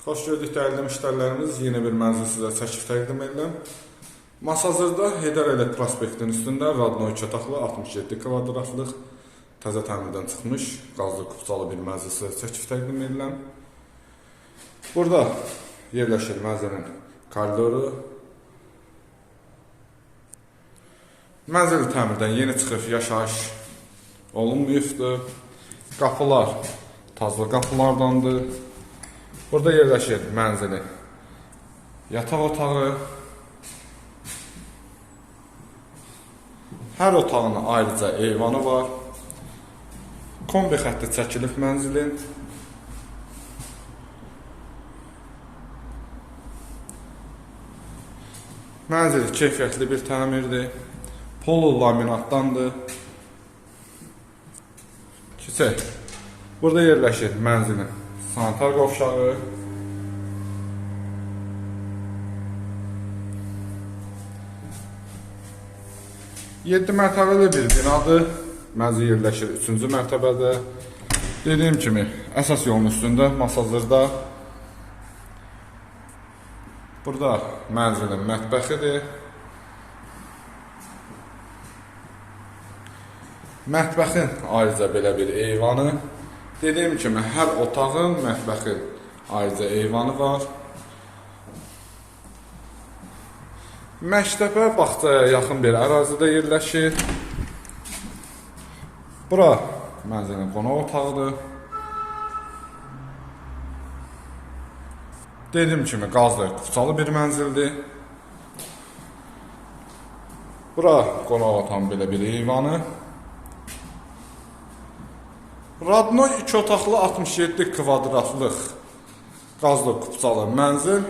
Xoş gördük dəyərli müştərilərimiz. Yeni bir mənzil sizə çəkib təqdim edirəm. Masazırda Heydər Əliyev prospektinin üstündə Radno 2 otaqlı 67 kvadratlıq təzə təmirdən çıxmış qazlı kupçalı bir mənzil sizə çəkib təqdim edirəm. Burada yerləşir mənzilin koridoru. Mənzil təmirdən yeni çıxıb yaşayış olunmayıbdır. Qapılar tazlı qapılardandır. Burada yerləşir mənzili. Yataq otağı. Hər otağın ayrıca eyvanı var. Kombi xətti çəkilib mənzilin. Mənzil keyfiyyətli bir təmirdir. Polo laminatdandır. Keçək. Burada yerləşir mənzilin sanitar qovşağı. Yeddi mərtəbəli bir binadır. Mənzil yerləşir 3-cü mərtəbədə. Dediyim kimi, əsas yolun üstündə, masazırda. Burada mənzilin mətbəxidir. Mətbəxin ayrıca belə bir eyvanı. Dediyim kimi, hər otağın, mətbəxin ayrıca eyvanı var. Məktəbə bağçaya yaxın bir ərazidə yerləşir. Bura mənzilin qonaq otağıdır. Dediyim kimi, qazlı, kupçalı bir mənzildir. Bura qonaq otağın belə bir eyvanı. Radno 2 otaqlı 67 kvadratlıq qazlı kupçalı mənzil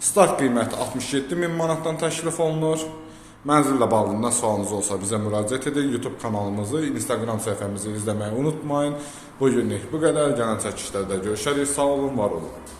start qiyməti 67 min manatdan təklif olunur. Mənzillə bağlı nə sualınız olsa bizə müraciət edin. YouTube kanalımızı, Instagram səhifəmizi izləməyi unutmayın. Bu günlük bu qədər. Gələn çəkişlərdə görüşərik. Sağ olun, var olun.